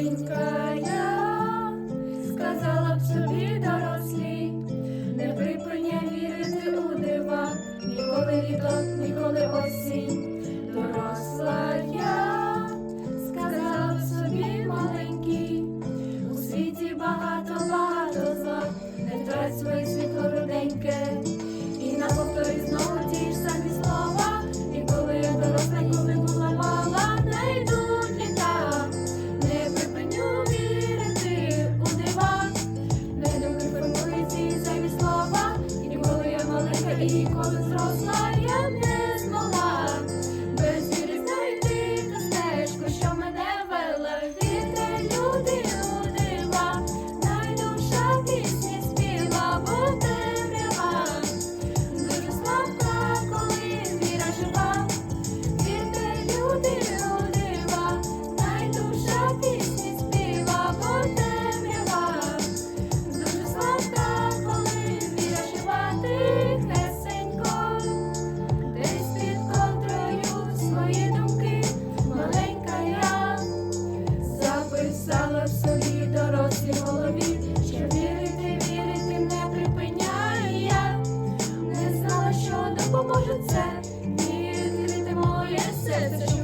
маленька я сказала б собі дорослі, не припиня вірити у дива, ніколи літо, ніколи осінь, доросла я, сказала собі маленький, у світі багато, багато зла, не трать своє світло руденьке. сказала собі дорослій голові, що вірити, вірити не припиняю я, не знала, що допоможе це, відкрити моє серце.